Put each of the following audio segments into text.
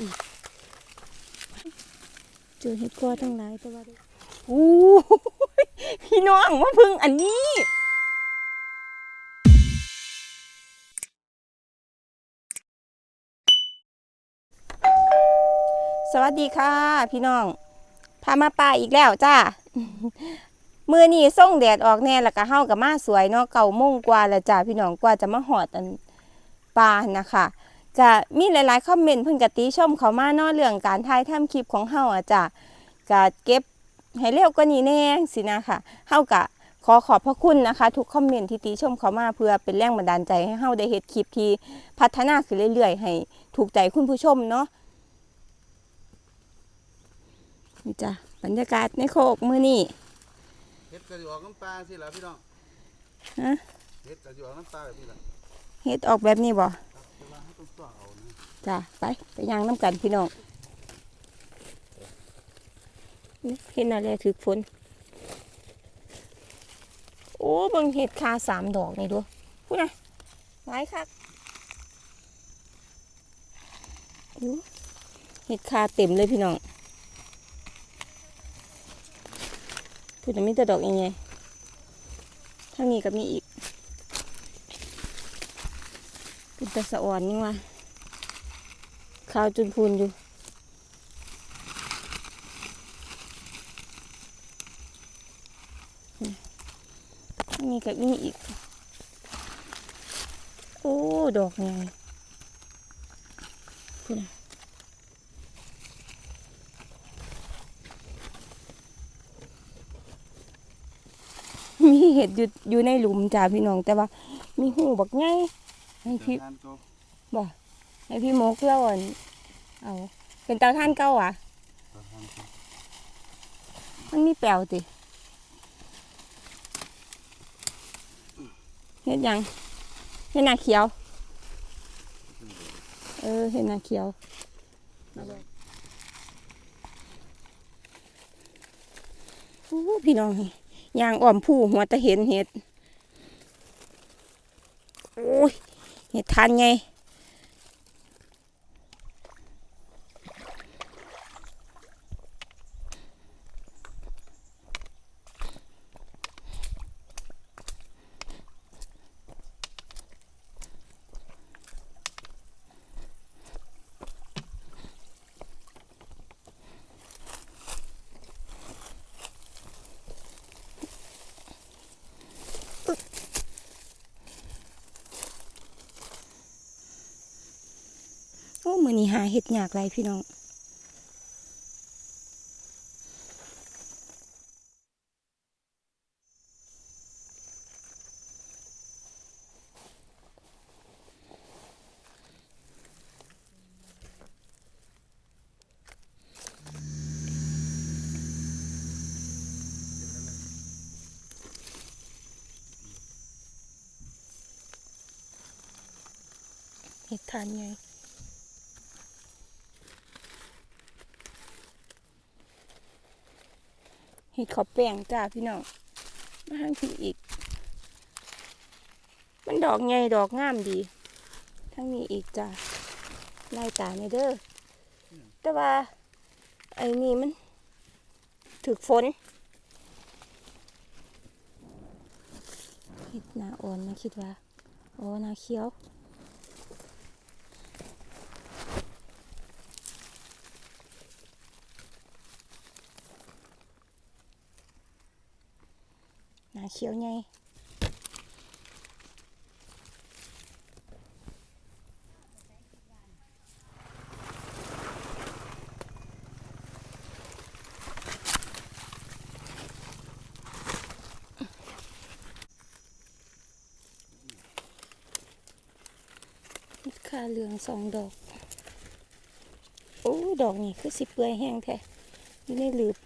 อีก เจอเห็ดกอทั้งหลายแต่ว่าได้โอ้พี่น้องว่าพึ่งอันนี้สวัสดีค่ะ พี่น้อง พามาป่าอีกแล้วจ้ามือนี้ส่งแดดออกแน่แล้วก็เฮากับมาสวยเนาะเก่าโมงกว่าแล้วจ้าพี่น้องกว่าจะมาหอดอันปลานะคะ ก็มีหลายๆคอมเมนต์เพิ่นกติชมเขามาเนาะเรื่องการถ่ายทำคลิปของเฮาอะจ้าก็เก็บให้เร็วกว่านี้แน่สินะค่ะเฮากะขอขอบพระคุณนะคะ ทุกคอมเมนต์ที่ติชมเขามาเพื่อเป็นแรงบันดาลใจให้เฮาได้เฮ็ดคลิปที่พัฒนาขึ้นเรื่อยๆ ให้ถูกใจคุณผู้ชมเนาะนี่จ้ะบรรยากาศในโคกมื้อนี้เฮ็ดกระอยู่ออกน้ำปลาสิล่ะพี่น้องฮะเฮ็ดกระอยู่ออกน้ำปลาแบบนี้ล่ะเฮ็ดออกแบบนี้บ่ จ้ะไปไปย่างน้ำกันพี่น้องนี่เห็นอะไรถึกฝนโอ้บิ่งเห็ดคาสามดอกนี่ดูพูดนะหลายคักเห็ดคาเต็มเลยพี่น้องพูดแต่มีแต่ดอกยังไงทางนี้ก็มีอีกเป็นตะสะอ่อนนี่ว่า ขาวจุนพูนอยู่มีกับมีอีก โอ้ ดอกไงพูดนะมีเห็ดอยู่อยู่ในหลุมจ้าพี่น้องแต่ว่า มีหูบักไงให้พี่ทานโต ให้พี่มกเล่าอ่อนเอาเป็นเตาท่านเก้าอะ มันมีแปลวติเห็ดยังเห็ดหนาเขียว เออเห็ดหนาเขียวโอ้พี่น้องยางอ่อมผู้หัวตะเห็นเห็ด โอ้ย เห็ดทานไง หาเห็ดยากไรพี่น้องเห็ดทานไง เห็ดขอบแป้งจ้าพี่น้องมาทางพี่อีก มันดอกไงดอกงามดี ทั้งนี้อีกจ้าไล่ตาในเด้อแต่ว่า ไอ้นี่มัน ถึกฝนเห็ดนาอ่อนนะคิดว่าอ๋อหนาเขียว นาเขียวไงเห็ดขาเหลืองสองดอก โอ้ ดอกนี่คือสิเปื่อยแห้งแท้อยู่ในหลืบ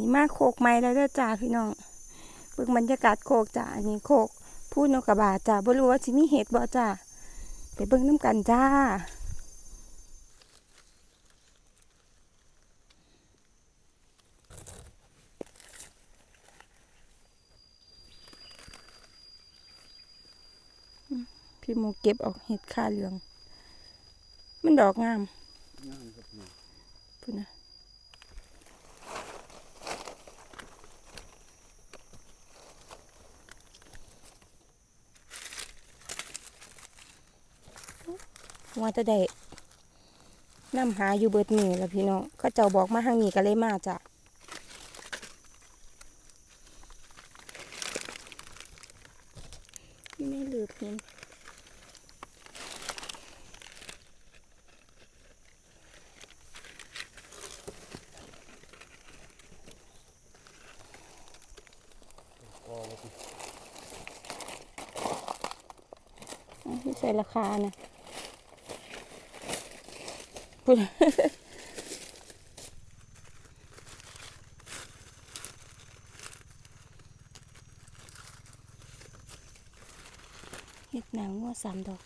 นี้มากโคกไม้แล้วจ้าพี่น้องเบิ่งบรรยากาศโคกจ้าอันนี้โคกพูดนกกระบาจ้าบ่รู้ว่าสิมีเหตุบ่จ้าไปเบิ่งน้ำกันจ้าพี่โมเก็บออกเห็ดข่าเหลือง มันดอกงาม ว่าจะได้นำหาอยู่เบิดมือแล้วพี่น้องเขาเจ้าบอกมาทางนี้ก็เลยมาจ้ะไม่ลืมเห็นพอว่าสิอะไม่ใส่ราคานะ พูดเห็ดหนังงัวสามดอก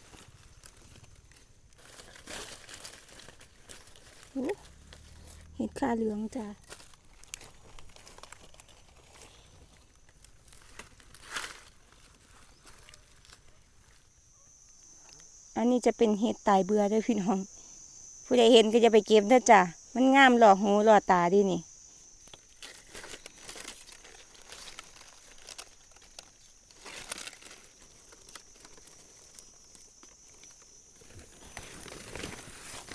เห็ดขาเหลืองจ้ะอันนี้จะเป็นเห็ดตายเบื่อเด้วยพี่น้อง ผู้ใดเห็นก็จะไปเก็บเด้อจ้ะมันงามหล่อหูหล่อตาดีนี่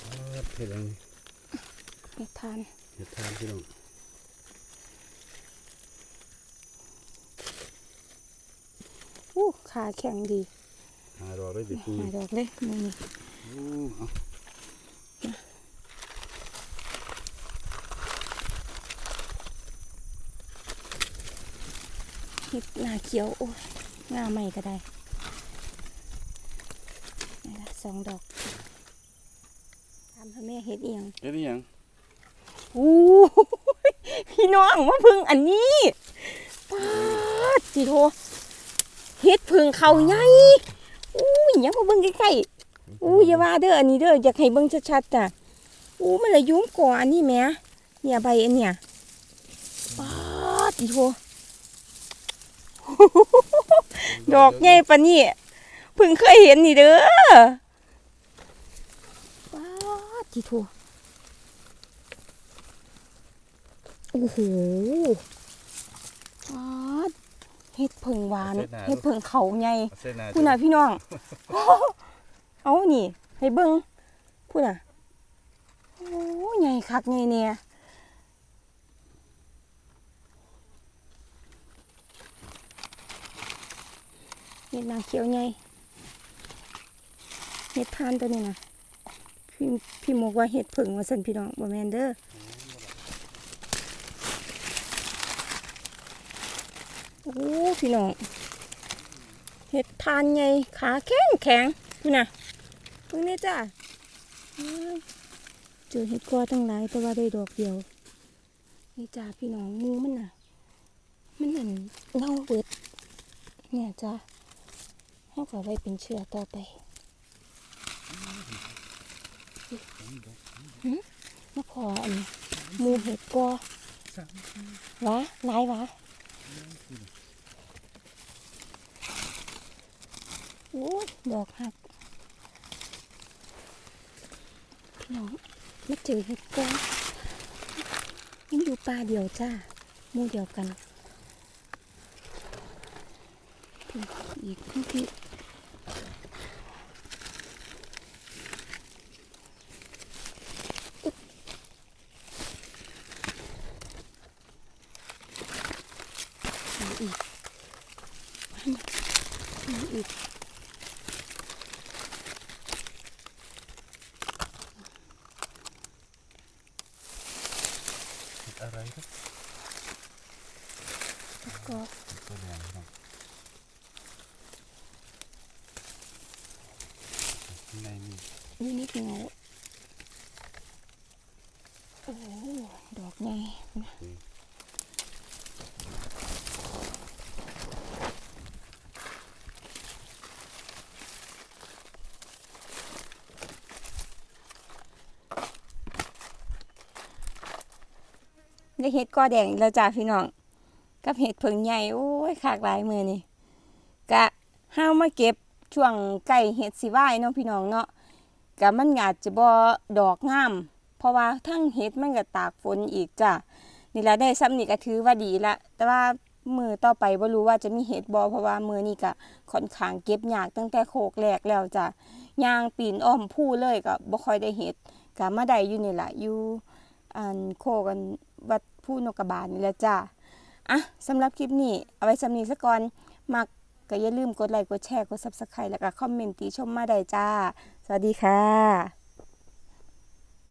เออเห็ดอะไรเห็ดทานเห็ดทานพี่น้องอู้ขาแข็งดีหาดอกได้สิปูหาดอกเลยมือนี่โอ้เอาเห็ดหน้าเขียว โอ้ยงาใหม่ก็ได้นี่ละสองดอกทำให้แม่เห็ดเอียงเฮ็ดอีหยังอู้ยพี่น้องมาพึ่งอันนี้ป้าดจีโทเฮ็ดพึ่งเขาใหญ่อู้ยอยังมาเบิ่งใกล้ๆ อู้ยอย่าว่าเด้ออันนี้เด้ออยากให้เบิ่งชัดๆจ้ะอู้มันละยุ่งก่ออันนี้แหมเนี่ยใบอันเนี่ยป้าดจีโทดอกใหญ่ปานนี้เพิ่งเคยเห็นนี่เด้อป้าดจีโทโอ้โหอาดเฮ็ดเผิงหวานเฮ็ดเผิงเขาใหญ่เอาเส้นหน้าพูดน่ะพี่น้อง เอานี่ ให้เบิ่งพูดน่ะ โอ้ใหญ่คักใหญ่เนี่ยเฮ็ดนางเขียวใหญ่เฮ็ดทานตัวนี้นะพี่พี่มกว่าเฮ็ดเผิงว่าซั่นพี่น้องบ่แมนเด้อโอ้พี่น้องเห็ดทานไงขาแข็งแข็ง พี่น่ะพิ่งนี่จ้าเจอเห็ดกอตั้งหลายแต่ว่าได้ดอกเดียว นี่จ้าพี่น้องงูมันน่ะ มันเหมือนเงาเบิด เนี่ยจ้าให้ขอไว้เป็นเชื้อต่อไปหึมาขออันมูเห็ดกอวะลายวะโอ้ดอกหักพี่น้องมาเจอเห็ดก้อนยังอยู่ป่าเดียวจ้ามู่เดียวกันพี่อีกทั้งพี่อึ๊บเอาอีกอีก เห็ด อะไรครับแล้วก็ตัวแดงพี่น้องข้างในนี่นี่นิดเงาโอ้โหดอกไงนะ ได้เห็ดกอแดงอีกแล้วจ้าพี่น้อง กับเห็ดเผิงใหญ่โอ้ยขากหลายมือนี่กะห้าวมาเก็บช่วงใกล้เห็ดสิว่ายเนาะพี่น้องเนาะก็มันอาจจะบ่ดอกงาม เพราะว่าทั้งเห็ดมันก็ตากฝนอีกจ้ะนี่ละได้ซ้ำนี่ก็ถือว่าดีละแต่ว่ามือต่อไปบ่รู้ว่าจะมีเห็ดบ่เพราะว่ามือนี่ก็ค่อนข้างเก็บยากตั้งแต่โคกแรกแล้วจ้ะยางปีนอ้อมผู้เลยก็บ่ค่อยได้เห็ดก็มาได้อยู่นี่แหละอยู่อันโคกันวัด ผู้นกกระบาลนี่แหละจ้าอะสำหรับคลิปนี้ เอาไว้สำนีซะก่อนมักก็อย่าลืมกดไลค์กดแชร์กดซับสไครต์แล้วก็คอมเมนต์ติชมมาได้จ้า สวัสดีค่ะ